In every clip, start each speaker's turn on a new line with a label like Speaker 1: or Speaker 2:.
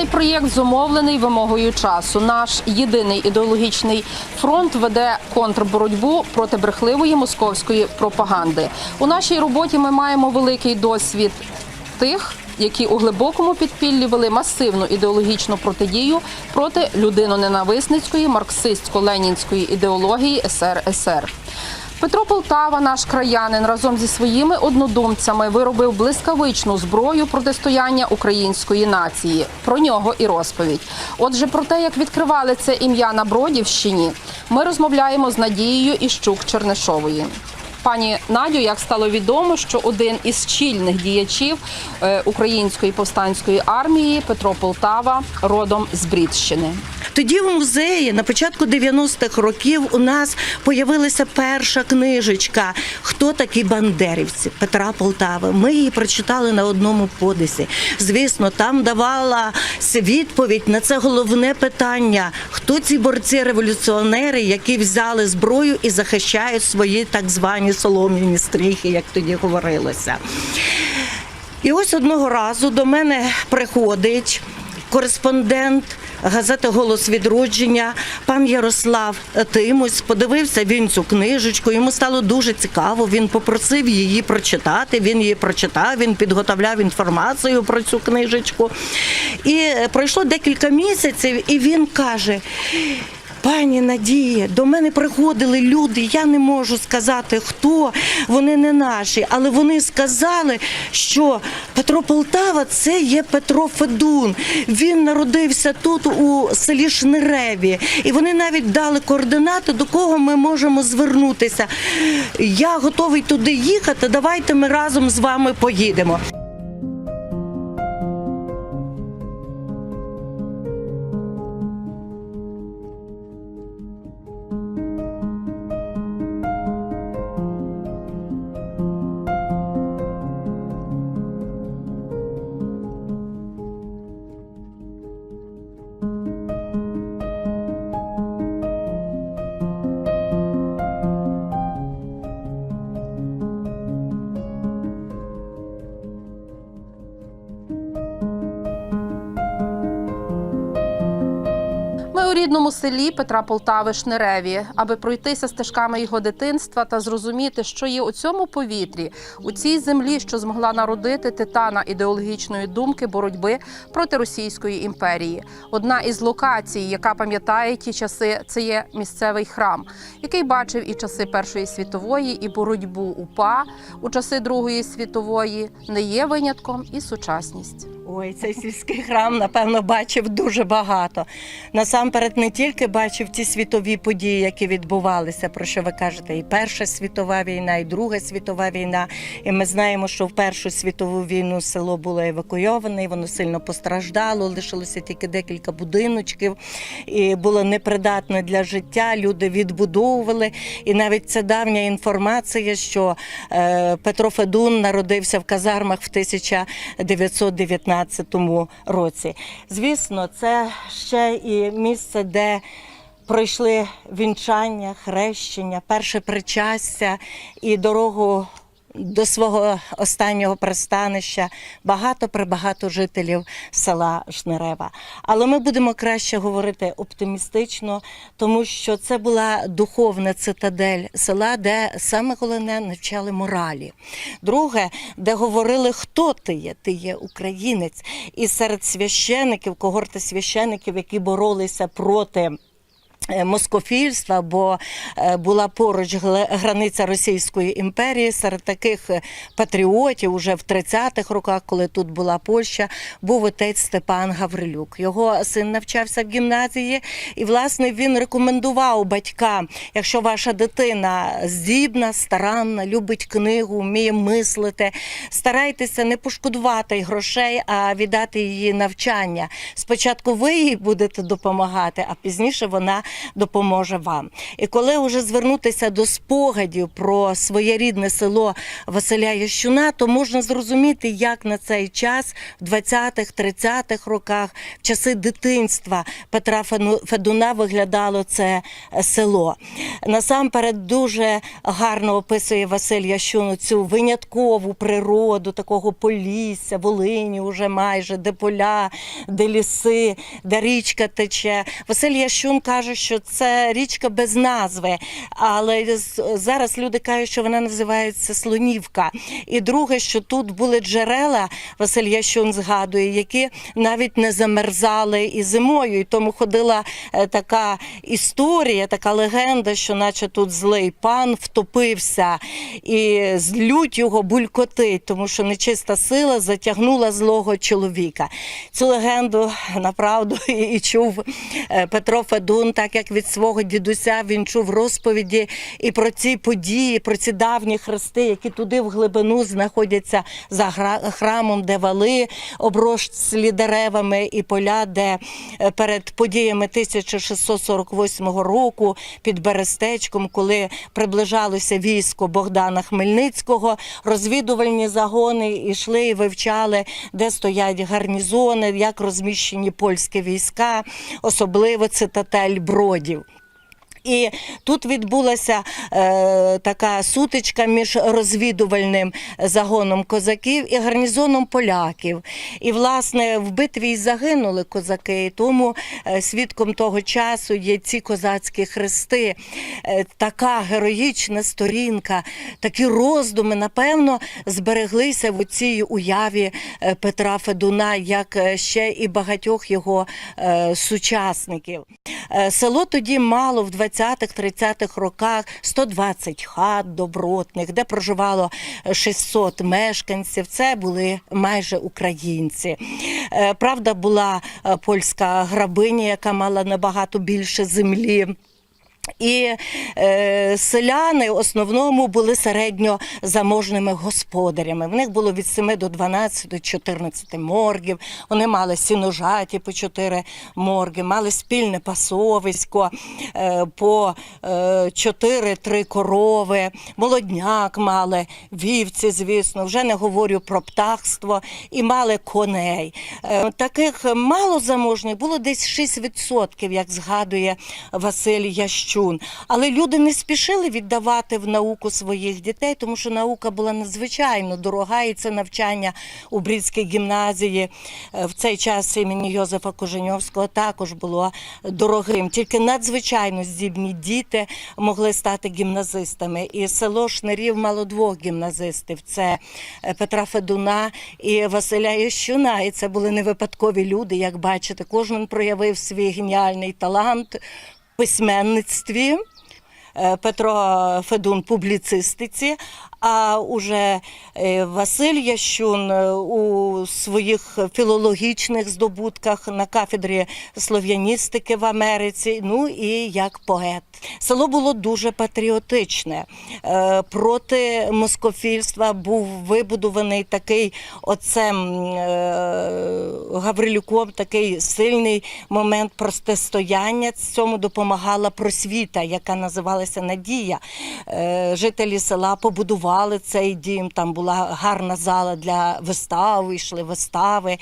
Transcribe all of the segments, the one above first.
Speaker 1: Цей проєкт зумовлений вимогою часу. Наш єдиний ідеологічний фронт веде контрборотьбу проти брехливої московської пропаганди. У нашій роботі ми маємо великий досвід тих, які у глибокому підпіллі вели масивну ідеологічну протидію проти людиноненависницької марксистсько-ленінської ідеології СРСР. Петро Полтава, наш краянин, разом зі своїми однодумцями виробив блискавичну зброю протистояння української нації. Про нього і розповідь. Отже, про те, як відкривали це ім'я на Бродівщині, ми розмовляємо з Надією Іщук Чернишової. Пані Надю, як стало відомо, що один із чільних діячів е, української повстанської армії Петро Полтава родом з Брідщини.
Speaker 2: Тоді в музеї на початку 90-х років у нас появилася перша книжечка Хто такі бандерівці Петра Полтави. Ми її прочитали на одному подисі. Звісно, там давала відповідь на це головне питання: хто ці борці-революціонери, які взяли зброю і захищають свої так звані солом'яні стріхи, як тоді говорилося. І ось одного разу до мене приходить кореспондент газети Голос відродження, пан Ярослав Тимось. Подивився він цю книжечку. Йому стало дуже цікаво. Він попросив її прочитати. Він її прочитав, він підготовляв інформацію про цю книжечку. І пройшло декілька місяців, і він каже. Пані Надія, до мене приходили люди, я не можу сказати, хто вони не наші, але вони сказали, що Петро Полтава це є Петро Федун. Він народився тут у селі Шниреві, і вони навіть дали координати, до кого ми можемо звернутися. Я готовий туди їхати. Давайте ми разом з вами поїдемо.
Speaker 1: Рідному селі Петра Полтави Шнереві, аби пройтися стежками його дитинства та зрозуміти, що є у цьому повітрі, у цій землі, що змогла народити титана ідеологічної думки боротьби проти Російської імперії. Одна із локацій, яка пам'ятає ті часи, це є місцевий храм, який бачив і часи Першої світової, і боротьбу УПА у часи Другої світової, не є винятком і сучасність.
Speaker 2: Ой, цей сільський храм, напевно, бачив дуже багато. Насамперед, не тільки бачив ті світові події, які відбувалися, про що ви кажете, і Перша світова війна, і Друга світова війна. І ми знаємо, що в Першу світову війну село було евакуйоване, і воно сильно постраждало, лишилося тільки декілька будиночків, і було непридатне для життя. Люди відбудовували. І навіть це давня інформація, що е, Петро Федун народився в казармах в 1919 році. Звісно, це ще і місце, де пройшли вінчання, хрещення, перше причастя і дорогу. До свого останнього пристанища багато прибагато жителів села Шнерева. Але ми будемо краще говорити оптимістично, тому що це була духовна цитадель села, де саме головне навчали моралі. Друге, де говорили, хто ти є, ти є українець. І серед священиків, когорти священиків, які боролися проти. Е, Москофільства, бо е, була поруч границя Російської імперії. Серед таких е, патріотів, уже в 30-х роках, коли тут була Польща, був отець Степан Гаврилюк. Його син навчався в гімназії, і власне він рекомендував батькам, якщо ваша дитина здібна, старанна, любить книгу, вміє мислити, старайтеся не пошкодувати грошей, а віддати її навчання. Спочатку ви їй будете допомагати, а пізніше вона допоможе вам. І коли вже звернутися до спогадів про своє рідне село Василя Ящуна, то можна зрозуміти, як на цей час, в 20-х, 30-х роках, в часи дитинства Петра Федуна виглядало це е, село. Насамперед дуже гарно описує Василь Ящун цю виняткову природу такого полісся, Волині уже майже, де поля, де ліси, де річка тече. Василь Ящун каже, що це річка без назви, але зараз люди кажуть, що вона називається Слонівка. І друге, що тут були джерела, Василь Ящун згадує, які навіть не замерзали і зимою. І тому ходила е, така історія, така легенда, що наче тут злий пан втопився і злють його булькотить, тому що нечиста сила затягнула злого чоловіка. Цю легенду направду і, чув е, Петро Федун, так як від свого дідуся він чув розповіді і про ці події, про ці давні хрести, які туди в глибину знаходяться за храмом, де вали оброслі деревами і поля, де е, перед подіями 1648 року під Берестечком, коли приближалося військо Богдана Хмельницького, розвідувальні загони йшли і вивчали, де стоять гарнізони, як розміщені польські війська, особливо цитатель Бродів. І тут відбулася е, така сутичка між розвідувальним загоном козаків і гарнізоном поляків. І, власне, в битві й загинули козаки. І тому е, свідком того часу є ці козацькі хрести. Е, така героїчна сторінка, такі роздуми, напевно, збереглися в цій уяві е, Петра Федуна, як е, ще і багатьох його е, сучасників. Е, Село тоді мало в 20-30-х роках 120 хат добротних, де проживало 600 мешканців. Це були майже українці. Е, Правда, була е, польська грабиня, яка мала набагато більше землі. І е, селяни в основному були середньозаможними господарями. В них було від 7 до 12, 14 моргів. Вони мали сіножаті по 4 морги, мали спільне пасовисько е, по е, 4-3 корови, молодняк мали, вівці, звісно, вже не говорю про птахство, і мали коней. Е, таких малозаможних було десь 6%, як згадує Василь Ящун. Але люди не спішили віддавати в науку своїх дітей, тому що наука була надзвичайно дорога, і це навчання у Брідській гімназії е, в цей час імені Йозефа Коженьовського також було дорогим. Тільки надзвичайно здібні діти могли стати гімназистами. І село Шнирів мало двох гімназистів: це е, Петра Федуна і Василя Ящуна. І це були не випадкові люди, як бачите, кожен проявив свій геніальний талант письменництві. Е, Петро Федун публіцистиці, а уже е, Василь Ящун е, у своїх філологічних здобутках на кафедрі слов'яністики в Америці, ну і як поет. Село було дуже патріотичне. Проти москофільства був вибудований такий оцем Гаврилюком такий сильний момент протистояння. Цьому допомагала просвіта, яка називалася Надія. Е, Жителі села побудували цей дім. Там була гарна зала для вистав, йшли вистави.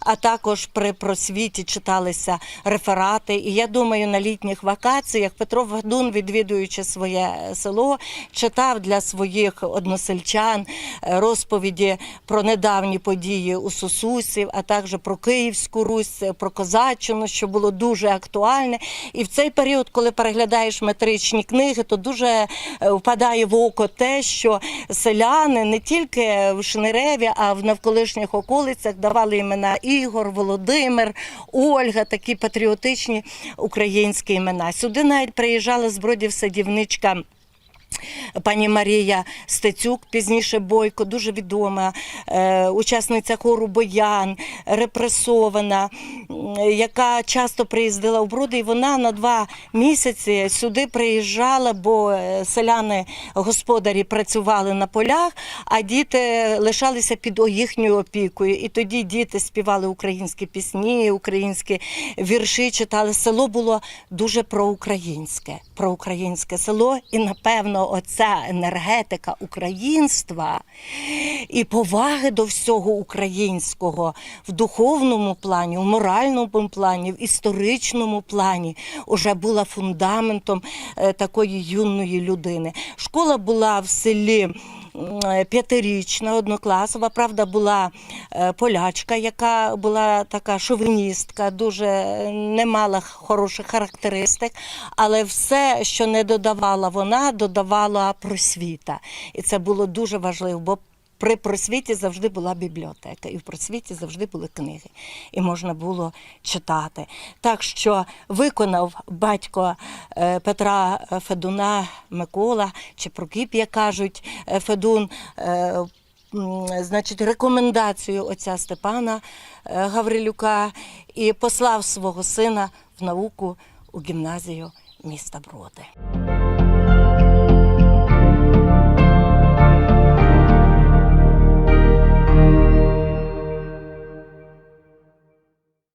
Speaker 2: А також при просвіті читалися реферати. І я думаю, на літніх вакаціях Петро Вадун, відвідуючи своє село, читав для своїх односельчан е, розповіді про недавні події у Сусусів, а також про Київську Русь, про Козаччину, що було дуже актуальне. І в цей період, коли переглядаєш метричні книги, то дуже е, впадає в око те, що селяни не тільки в Шнереві, а в навколишніх околицях давали імена Ігор, Володимир, Ольга, такі патріотичні українські імена. Сюди навіть приїжджала з бродів садівничка. Пані Марія Стецюк, пізніше Бойко, дуже відома, е, учасниця хору Боян, репресована, яка часто приїздила в Броди, і вона на два місяці сюди приїжджала, бо е, селяни господарі працювали на полях, а діти лишалися під їхньою опікою. І тоді діти співали українські пісні, українські вірші читали. Село було дуже проукраїнське, проукраїнське село, і напевно, оця енергетика українства і поваги до всього українського в духовному плані, в моральному плані, в історичному плані вже була фундаментом е, такої юної людини. Школа була в селі. Е, П'ятирічна, однокласова, правда, була е, полячка, яка була така шовіністка, дуже е, не мала хороших характеристик, але все, що не додавала вона, додавала просвіта. І це було дуже важливо, бо при просвіті завжди була бібліотека, і в просвіті завжди були книги, і можна було читати. Так що виконав батько е, Петра Федуна Микола чи Прокіп, як кажуть, е, Федун. е, Значить, рекомендацію отця Степана е, Гаврилюка і послав свого сина в науку у гімназію міста Броди.